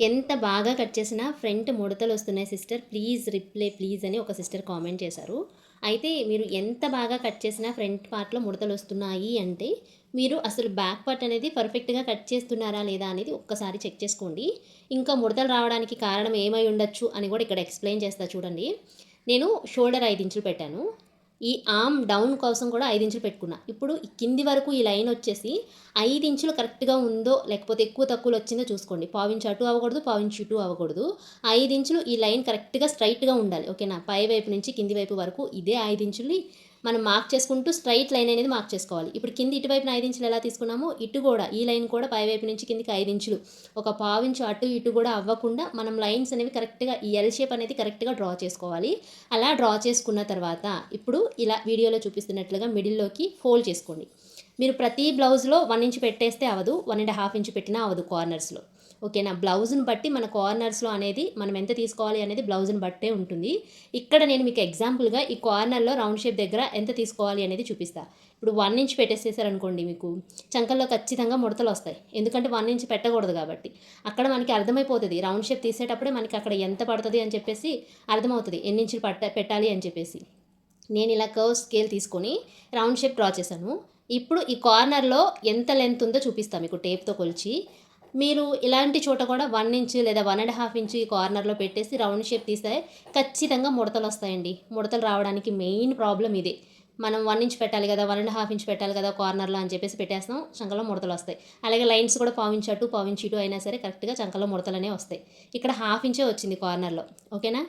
ఎంత బాగా కట్ చేసినా ఫ్రంట్ ముడతలు వస్తున్నాయి సిస్టర్. ప్లీజ్ రిప్లై ప్లీజ్ అని ఒక సిస్టర్ కామెంట్ చేశారు. అయితే మీరు ఎంత బాగా కట్ చేసినా ఫ్రంట్ పార్ట్లో ముడతలు వస్తున్నాయి అంటే మీరు అసలు బ్యాక్ పార్ట్ అనేది పర్ఫెక్ట్గా కట్ చేస్తున్నారా లేదా అనేది ఒక్కసారి చెక్ చేసుకోండి. ఇంకా ముడతలు రావడానికి కారణం ఏమై ఉండొచ్చు అని కూడా ఇక్కడ ఎక్స్ప్లెయిన్ చేస్తా చూడండి. నేను షోల్డర్ ఐదు ఇంచులు పెట్టాను. ఈ ఆమ్ డౌన్ కోసం కూడా ఐదు ఇంచులు పెట్టుకున్నా. ఇప్పుడు కింది వరకు ఈ లైన్ వచ్చేసి ఐదు ఇంచులు కరెక్ట్గా ఉందో లేకపోతే ఎక్కువ తక్కువలో వచ్చిందో చూసుకోండి. పావించి అటు అవ్వకూడదు పావించి ఇటు అవ్వకూడదు. ఐదు ఇంచులు ఈ లైన్ కరెక్ట్గా స్ట్రైట్గా ఉండాలి. ఓకేనా? పై వైపు నుంచి కింది వైపు వరకు ఇదే ఐదు ఇంచుల్ని మనం మార్క్ చేసుకుంటూ స్ట్రైట్ లైన్ అనేది మార్క్ చేసుకోవాలి. ఇప్పుడు కింది ఇటువైపున ఐదు ఇంచులు ఎలా తీసుకున్నామో ఇటు కూడా ఈ లైన్ కూడా పై వైపు నుంచి కిందికి ఐదు ఇంచులు. ఒక పావించు అటు ఇటు కూడా అవ్వకుండా మనం లైన్స్ అనేవి కరెక్ట్గా ఈ ఎల్ షేప్ అనేది కరెక్ట్గా డ్రా చేసుకోవాలి. అలా డ్రా చేసుకున్న తర్వాత ఇప్పుడు ఇలా వీడియోలో చూపిస్తున్నట్లుగా మిడిల్లోకి ఫోల్డ్ చేసుకోండి. మీరు ప్రతి బ్లౌజ్లో వన్ ఇంచ్ పెట్టేస్తే అవదు వన్ అండ్ హాఫ్ ఇంచ్ పెట్టినా అవదు కార్నర్స్లో ఓకేనా బ్లౌజ్ని బట్టి మన కార్నర్స్లో అనేది మనం ఎంత తీసుకోవాలి అనేది బ్లౌజ్ని బట్టే ఉంటుంది. ఇక్కడ నేను మీకు ఎగ్జాంపుల్గా ఈ కార్నర్లో రౌండ్ షేప్ దగ్గర ఎంత తీసుకోవాలి అనేది చూపిస్తా. ఇప్పుడు వన్ ఇంచ్ పెట్టేసేసారనుకోండి మీకు చంకల్లో ఖచ్చితంగా ముడతలు వస్తాయి. ఎందుకంటే వన్ ఇంచ్ పెట్టకూడదు కాబట్టి. అక్కడ మనకి అర్థమైపోతుంది. రౌండ్ షేప్ తీసేటప్పుడే మనకి అక్కడ ఎంత పడుతుంది అని చెప్పేసి అర్థమవుతుంది. ఎన్ని ఇంచులు పట్ట పెట్టాలి అని చెప్పేసి. నేను ఇలా కర్వ్ స్కేల్ తీసుకొని రౌండ్ షేప్ డ్రా చేశాను. ఇప్పుడు ఈ కార్నర్లో ఎంత లెంత్ ఉందో చూపిస్తాను మీకు టేప్తో కొలిచి. మీరు ఇలాంటి చోట కూడా వన్ ఇంచ్ లేదా వన్ అండ్ హాఫ్ ఇంచ్ కార్నర్లో పెట్టేసి రౌండ్ షేప్ తీస్తే ఖచ్చితంగా ముడతలు వస్తాయండి. ముడతలు రావడానికి మెయిన్ ప్రాబ్లం ఇదే. మనం వన్ ఇంచ్ పెట్టాలి కదా వన్ అండ్ హాఫ్ ఇంచ్ పెట్టాలి కదా కార్నర్లో అని చెప్పేసి పెట్టేస్తాం చంకలో ముడతలు వస్తాయి. అలాగే లైన్స్ కూడా పావించి అటు పావించి ఇటు అయినా సరే కరెక్ట్గా చంకలో ముడతలనే వస్తాయి. ఇక్కడ హాఫ్ ఇంచే వచ్చింది కార్నర్లో ఓకేనా